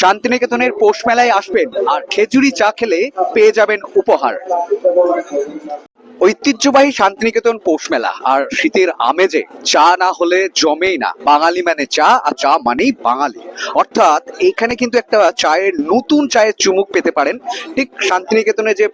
শান্তিনিকেতনের পৌষ মেলায় আসবেন আর খেজুরি চা খেলে পেয়ে যাবেন উপহার। ঐতিহ্যবাহী শান্তিনিকেতন পৌষ মেলা আর শীতের আমেজে চা না হলে জমেই না। বাঙালি মানে চা আর চা মানেই বাঙালি। অর্থাৎ এখানে কিন্তু একটা চায়ের নতুন চায়ের চুমুক পেতে পারেন। ঠিক শান্তিনিকেতনে যে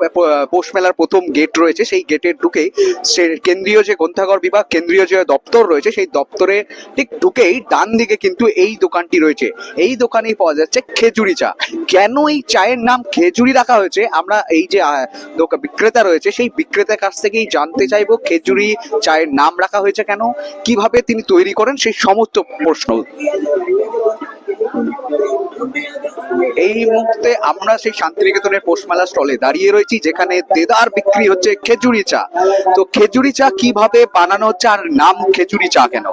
পৌষ মেলার প্রথম গেট রয়েছে, সেই গেটের ঢুকেই সে কেন্দ্রীয় যে গ্রন্থাগর বিভাগ, কেন্দ্রীয় যে দপ্তর রয়েছে, সেই দপ্তরে ঠিক ঢুকেই ডান দিকে কিন্তু এই দোকানটি রয়েছে। এই দোকানেই পাওয়া যাচ্ছে খেজুরি চা। কেন এই চায়ের নাম খেজুরি রাখা হয়েছে? আমরা এই যে বিক্রেতা রয়েছে, সেই বিক্রেতার কাছ থেকেই জানতে চাইব, খেজুরি, চায়ের নাম রাখা হয়েছে কেন? কীভাবে তিনি তৈরি করেন সেই সমস্ত প্রশ্ন। এই মুহূর্তে আমরা সেই শান্তিনিকেতনের পোষমেলা স্টলে দাঁড়িয়ে রয়েছি, যেখানে দেদার বিক্রি হচ্ছে খেজুরি চা। তো খেজুরি চা কীভাবে বানানো হচ্ছে আর নাম খেজুরি চা কেন?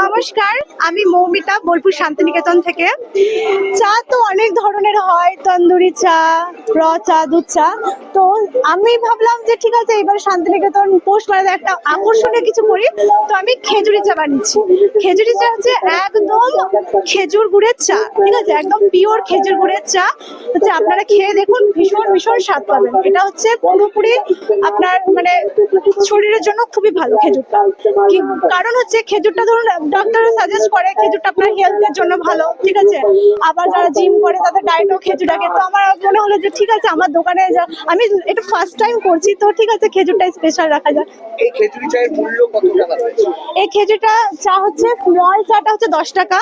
নমস্কার, আমি মৌমিতা, বোলপুর শান্তিনিকেতন থেকে। চা তো অনেক ধরনের হয়, তন্দুরি চা, র চা, দুধ চা। তো আমি ভাবলাম যে ঠিক আছে, এবার শান্তিনিকেতন পোস্ট মেলাতে একটা আকর্ষণীয় কিছু করি। তো আমি খেজুরি চা বানিয়েছি। খেজুরি চা হচ্ছে একদম খেজুর গুড়ের চা ঠিক আছে? একদম পিওর খেজুর গুড়ের চা। হচ্ছে আপনারা খেয়ে দেখুন ভীষণ ভীষণ স্বাদ পাবেন। এটা হচ্ছে পুরোপুরি আপনার মানে শরীরের জন্য খুবই ভালো খেজুরটা। কারণ হচ্ছে খেজুরটা ধরুন ডক্টর সাজেস্ট করে খেজুরটা আপনার হেলথের জন্য ভালো ঠিক আছে? আবার যারা জিম করে তাদের ডায়েটও খেজুর আগে তো আমার মনে হলো যে ঠিক আছে আমার দোকানে যা আমি এটা ফার্স্ট টাইম করছি তো ঠিক আছে খেজুরটা স্পেশাল রাখা যাক। এই খেজুরি চায়ের মূল্য কত টাকা এই খেজুরটা চা হচ্ছে স্মল চাটা হচ্ছে দশ টাকা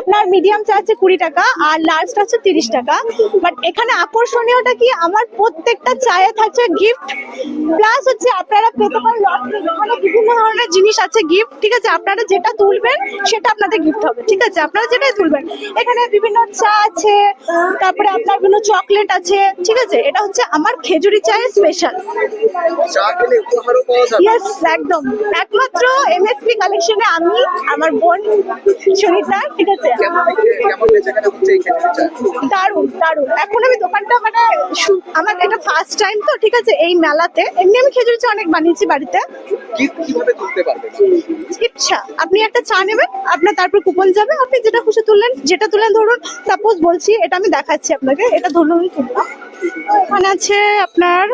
আপনার মিডিয়াম চা হচ্ছে কুড়ি টাকা আর লার্জটা হচ্ছে তিরিশ টাকা। বাট এখানে আকর্ষণীয়টা কি? আমার প্রত্যেকটা চায়ে থাকছে গিফট প্লাস হচ্ছে আপনারা পেতে পারেন এখানে বিভিন্ন ধরনের জিনিস আছে গিফট ঠিক আছে? আপনারা যেটা তুলবেন সেটা আপনাদের গিফট হবে ঠিক আছে? আপনারা যেটাই তুলবেন। এখানে বিভিন্ন চা আছে তারপরে আপনার বিভিন্ন চকলেট আছে ঠিক আছে? এটা হচ্ছে আমার খেজুরি চায়ের স্পেশাল একদম। একমাত্র এমএসপি কালেকশনে আমি আমার বোন সুনিতা ঠিক আছে? দারুণ দারুণ। এখন আমি দোকানটা মানে আমার এটা ফার্স্ট টাইম তো ঠিক আছে? এই মেলাতে। এমনি আমি খেজুরি চা অনেক বানিয়েছি বাড়িতে। ইচ্ছা। আপনি একটা চা নেবেন আপনার তারপর কুপন যাবে। আপনি যেটা খুশি তুললেন যেটা তুললেন ধরুন সাপোজ বলছি এটা আমি দেখাচ্ছি আপনাকে এটা ধরুন তুললাম। এখানে আছে আপনার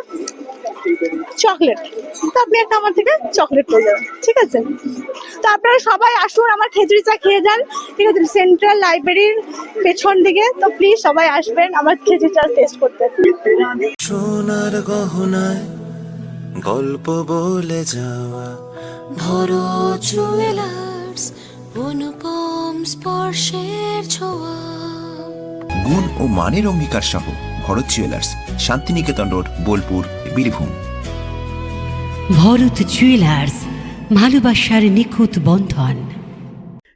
চকলেট। তো আপনি একটা আমার থেকে চকলেট পেয়ে যাবেন ঠিক আছে? তো আপনারা সবাই আসুন আমার খেজুরি চা খেয়ে যান ঠিক আছে? সেন্ট্রাল লাইব্রেরির পেছন দিকে তো প্লিজ সবাই আসবেন আমার খেজুরি চা টেস্ট করতে। সোনার গহনায় গল্প বলে যাওয়া। ভরো জুয়েলার্স অনুপম স্পর্শের ছোঁয়া। গুণ ও মানের অঙ্গীকার সহ Bharat jewellers Shantiniketan road Bolpur Birbhum. Bharat jewellers ভালোবাসার নিখুঁত বন্ধন।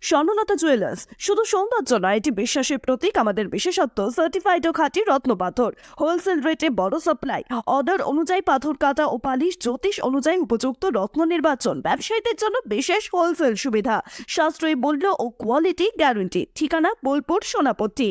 স্বর্ণলতা জুয়েলার্স শুধু সৌন্দর্য নয় এটি বিশ্বাসের প্রতীক আমাদের বিশেষত্ব সার্টিফাইড ও খাঁটি রত্ন পাথর হোলসেল রেটে বড় সাপ্লাই অর্ডার অনুযায়ী পাথর কাটা ও পালিশ জ্যোতিষ অনুযায়ী উপযুক্ত রত্ন নির্বাচন ব্যবসায়ীদের জন্য বিশেষ হোলসেল সুবিধা সাশ্রয়ী মূল্য ও কোয়ালিটি গ্যারান্টি ঠিকানা বোলপুর সোনাপট্টি।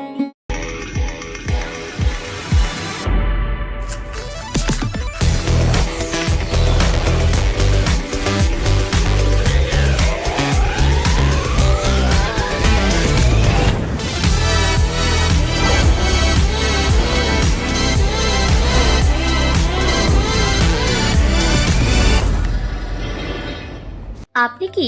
কি?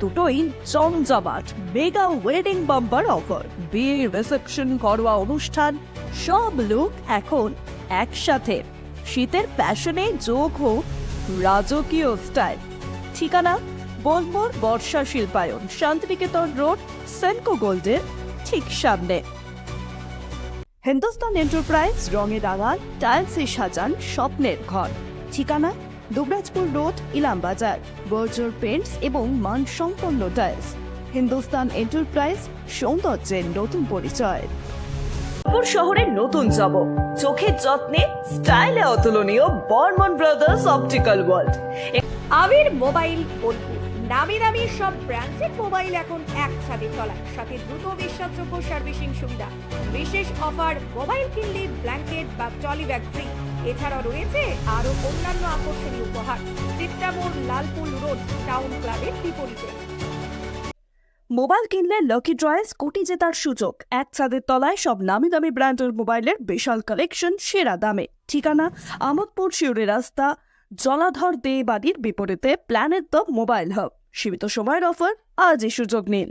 দুটোই জমজমাট মেগা ওয়েডিং বাম্পার অফার বিয়ে রিসেপশন ঘরোয়া অনুষ্ঠান, সব লুক এখন একসাথে। শীতের প্যাশনে যোগ হোক রাজকীয় স্টাইল ঠিকানা বোলপুর বর্ষা শিল্পায়ন, শান্তিনিকেতন রোড, সেনকো গোল্ডের ঠিক সামনে। হিন্দুস্তান এন্টারপ্রাইজ রঙে রাঙান টাইলসে সাজান, স্বপ্নের ঘর। ঠিকানা Dubrajpur road Ilambazar Berger paints এবং মানসম্পন্ন টাইলস হিন্দুস্তান এন্টারপ্রাইজ সৌন্দর্যের নতুন পরিচয়। বোলপুর শহরের নতুন জব চোখের যত্নে স্টাইলে অতুলনীয় Barman brothers optical world Abir mobile Bolpur. নামি দামি সব ব্র্যান্ডের মোবাইল এখন একসাথে তলায় সাথে দ্রুত বিশ্বাসযোগ্য সার্ভিসিং সুবিধা। বিশেষ অফার মোবাইল কিনলে ব্ল্যাঙ্কেট বা ট্রলি ব্যাগ ফ্রি এছাড়াও রয়েছে আরও অন্যান্য আকর্ষণীয় উপহার। চিত্রামোড় লালপুল রোড, টাউন ক্লাবের বিপরীতে। মোবাইল কিনলে লকি ড্রয়ে স্কুটি জেতার সুযোগ। এক ছাদের তলায় সব নামি দামি ব্র্যান্ডের মোবাইলের বিশাল কালেকশন সেরা দামে। ঠিকানা আমোদপুর শিউরি রাস্তা, জলাধর দে বাড়ির বিপরীতে প্ল্যানেট দ্য মোবাইল হাব সীমিত সময়ের অফার, আজই সুযোগ নিন।